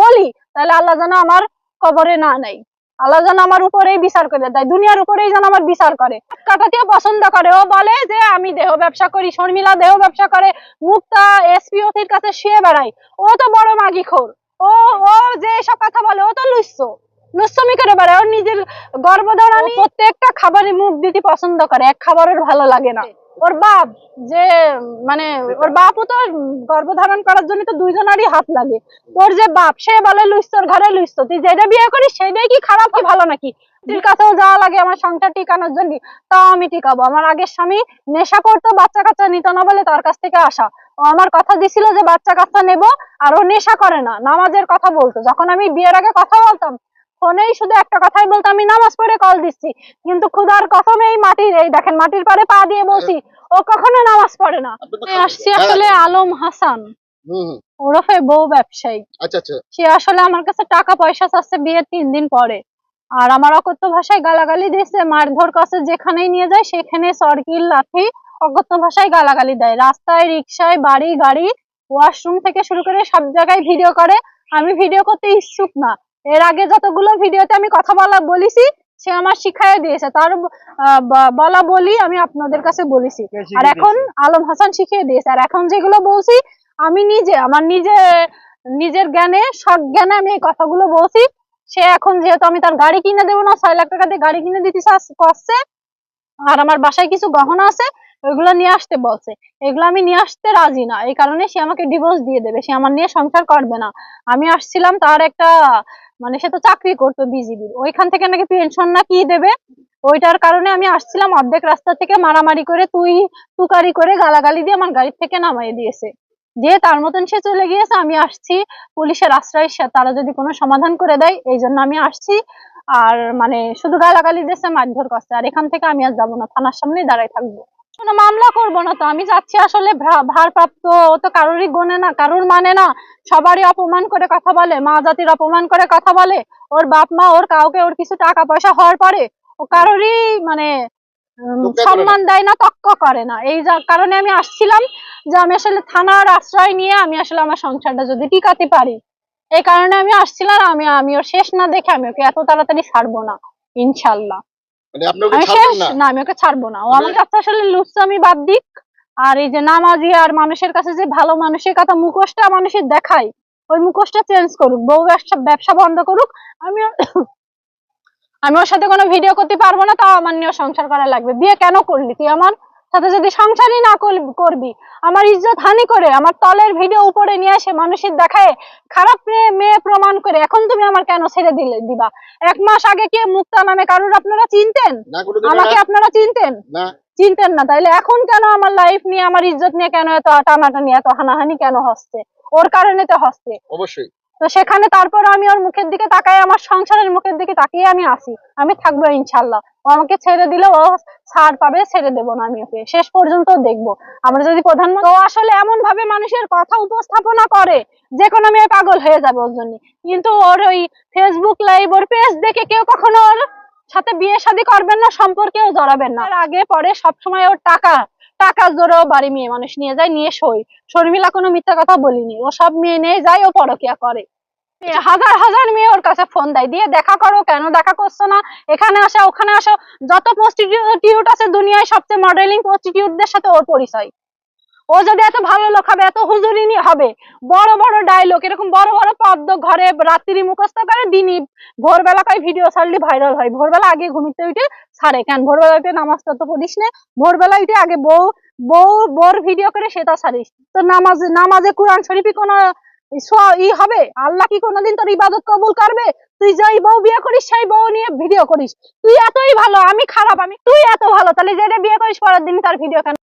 বলি, তাহলে আল্লাহ যেন আমার কবরে না নেই আল্লাহ যেন আমার উপরেই বিচার করে দেয়, দুনিয়ার উপরেই যেন আমার বিচার করে। কাটাতেও পছন্দ করে, ও বলে যে আমি দেহ ব্যবসা করি, শর্মিলা দেহ ব্যবসা করে, মুক্তা, এসপি ওসির কাছে শুয়ে বেড়াই ও তো বড় মাগি খোর। ও ও যে সব কথা বলে, ও তো লুচ্ছ। লুচ্ছমি করে বেড়ায়, ওর নিজের গর্ভধারণ প্রত্যেকটা খাবারে মুখ দিতে পছন্দ করে, এক খাবারের ভালো লাগে না। ওর বাপ যে মানে ওর বাপও তো গর্ভধারণ করার জন্য তো দুইজনেরই হাত লাগে। তোর যে বাপ, সে বলে, লুইস, তোর ঘরে লুইস তুই যেটা বিয়ে করিস, সেটাই কি খারাপ কি ভালো নাকি? কাছেও যাওয়া লাগে আমার সংসার টিকানোর জন্য, তাও আমি টিকাবো। আমার আগের স্বামী নেশা করতো, বাচ্চা কাচ্চা নিত না বলে তার কাছ থেকে আসা। ও আমার কথা দিছিল যে বাচ্চা কাচ্চা নেব, আর ও নেশা করে না, নামাজের কথা বলতো। যখন আমি বিয়ের আগে কথা বলতাম ফোনেই শুধু একটা কথাই বলতো আমি নামাজ পড়ে কল দিচ্ছি। কিন্তু খুদার কসম এই মাটির এই দেখেন মাটির পারে পা দিয়ে বলছি ও কখনো নামাজ পড়ে না। আসছি আসলে আলম হাসান। ওরফে বউ ব্যবসায়ী। আচ্ছা আচ্ছা। সে আসলে আমার কাছে টাকা পয়সা চাচ্ছে বিয়ের তিন দিন পরে। আর আমার অকথ্য ভাষায় গালাগালি দিয়েছে মারধর কাছে যেখানেই নিয়ে যায় সেখানে সরকিল লাঠি অকথ্য ভাষায় গালাগালি দেয়। রাস্তায় রিক্সায় বাড়ি গাড়ি ওয়াশরুম থেকে শুরু করে সব জায়গায় ভিডিও করে। আমি ভিডিও করতে ইচ্ছুক না। এর আগে যতগুলো ভিডিওতে আমি কথা বলা বলেছি সে আমার শিখাই দিয়েছে। তার বলা বলি আমি আপনাদের কাছে বলেছি। আর এখন আলম হাসান শিখিয়ে দিয়েছে। আর এখন যেগুলো বলছি আমি নিজে আমার নিজে নিজের জ্ঞানে সব জ্ঞানে আমি এই কথাগুলো বলছি। সে এখন যেহেতু আমি তার গাড়ি কিনে দেবো না ছয় লাখ টাকা দিয়ে গাড়ি কিনে দিতে করছে আর আমার বাসায় কিছু গহনা আছে ওইগুলো নিয়ে আসতে বলছে। এগুলো আমি নিয়ে আসতে রাজি না। এই কারণে সে আমাকে ডিভোর্স দিয়ে দেবে। সে আমার নিয়ে সংসার করবে না। আমি আসছিলাম তার একটা মানে সে তো চাকরি করতো বিজিবির ওইখান থেকে নাকি পেনশন না কি দেবে? ওইটার কারণে আমি আসছিলাম অর্ধেক রাস্তা থেকে মারামারি করে তুই, তুকারি করে গালাগালি দিয়ে আমার গাড়ি থেকে নামাই দিয়েছে। দিয়ে তার মতন সে চলে গিয়েছে। আমি আসছি পুলিশের আশ্রয়। তারা যদি কোনো সমাধান করে দেয়, এই জন্য আমি আসছি। আর মানে শুধু গালাগালি দিয়েছে, মারধর করছে। আর এখান থেকে আমি আর যাব না। থানার সামনেই দাঁড়াই থাকব। কোনো মামলা করব না তো। আমি যাচ্ছি আসলে ভারপ্রাপ্ত ও তো কারোরই গোনে না কারোর মানে না। সবারই অপমান করে কথা বলে মা জাতির অপমান করে কথা বলে। ওর বাপ মা ওর কাউকে ওর কিছু টাকা পয়সা হওয়ার পরে ও কারোরই মানে। সম্মান দেয় না তক্ক করে না। এই কারণে আমি আসছিলাম যে আমি আসলে থানার আশ্রয় নিয়ে আমি আসলে আমার সংসারটা যদি টিকাতে পারি। এই কারণে আমি আসছিলাম আমি আমি ওর শেষ না দেখে আমি ওকে এত তাড়াতাড়ি ছাড়বো না ইনশাল্লাহ। মানে আপনি ওকে ছাড়বেন না? না আমি ওকে ছাড়বো না। ও মানে- আমার কাছে আসলে লুচ্চামি বাদ দিক। আর এই যে নামাজি আর মানুষের কাছে যে ভালো মানুষের কথা মুখোশটা মানুষের দেখায় ওই মুখোশটা চেঞ্জ করুক। বউ ব্যবসা ব্যবসা বন্ধ করুক। আমি আমি ওর সাথে কোনো ভিডিও করতে পারব না তাও আমার নিয়ে সংসার করা লাগবে। বিয়ে কেন করলি তুই আমার সাথে যদি সংসারই না করবি- আমার ইজ্জত হানি করে আমার তলের ভিডিও উপরে নিয়ে এসে মানুষের দেখায় খারাপ মেয়ে প্রমাণ করে এখন তুমি আমার কেন ছেড়ে দিলে দিবা? এক মাস আগে কি মুক্তা নামে কারোর আপনারা চিনতেন? আমাকে আপনারা চিনতেন? চিনতেন না তাইলে এখন কেন আমার লাইফ নিয়ে আমার ইজ্জত নিয়ে কেন এত টানাটানি এত হানাহানি কেন হচ্ছে? ওর কারণে তো হচ্ছে। অবশ্যই। তো সেখানে তারপর আমি ওর মুখের দিকে তাকাই, আমার সংসারের মুখের দিকে তাকিয়ে আমি আসি। আমি থাকব ইনশাল্লাহ ও আমাকে ছেড়ে দিলে ও ছাড় পাবে, ছেড়ে দেবো না আমি ওকে। শেষ পর্যন্ত দেখব। আমরা যদি প্রধানমন্ত্রী ও আসলে এমন ভাবে মানুষের কথা উপস্থাপনা করে, যে কোনো মেয়ে পাগল হয়ে যাবে ওর জন্য। কিন্তু ওর ওই ফেসবুক লাইভ ওর পেজ দেখে কেউ কখনো ওর সাথে বিয়ে শাদী করবেন না, সম্পর্কেও জড়াবেন না। আগে, পরে সবসময় ওর টাকা টাকা জোরেও বাড়ি মেয়ে মানুষ নিয়ে যায়, নিয়ে সই শর্মিলা কোনো মিথ্যা কথা বলিনি। ও সব মেয়ে নিয়ে যায়, ও পরকিয়া করে। হাজার হাজার মেয়ে ওর কাছে ফোন দেয়। দিয়ে দেখা করো, কেন দেখা করছ না? এখানে আসো, ওখানে আসো। যত প্রস্টিটিউট আছে দুনিয়ায়, সবচেয়ে মডেলিং প্রস্টিটিউটদের সাথে ওর পরিচয়। ও যদি এত ভালো লোক হবে, এত হুজুরিনি হবে। বড় বড় ডায়লগ এরকম বড় বড় পদ্ম ঘরে রাত্রি মুখস্থ করে, দিনই ভোরবেলা কয় ভিডিও ছাড়লে ভাইরাল হয়। ভোরবেলা আগে ঘুমিতে উঠে ছাড়ে। কেন? ভোরবেলা উঠে নামাজটা তো পড়িস না। ভোরবেলা উঠে আগে বউ বউ, বোর ভিডিও করে সেটা ছাড়িস। তো নামাজ, নামাজে কোরআন শরীফই কোনো ই হবে? আল্লাহ কি কোনোদিন তোর ইবাদত কবুল করবে? তুই যেই বউ বিয়ে করিস, সেই বউ নিয়ে ভিডিও করিস। তুই এতই ভালো, আমি খারাপ, আমি তুই এত ভালো, তাহলে যেটা বিয়ে করিস, পরের দিন তার ভিডিও কেন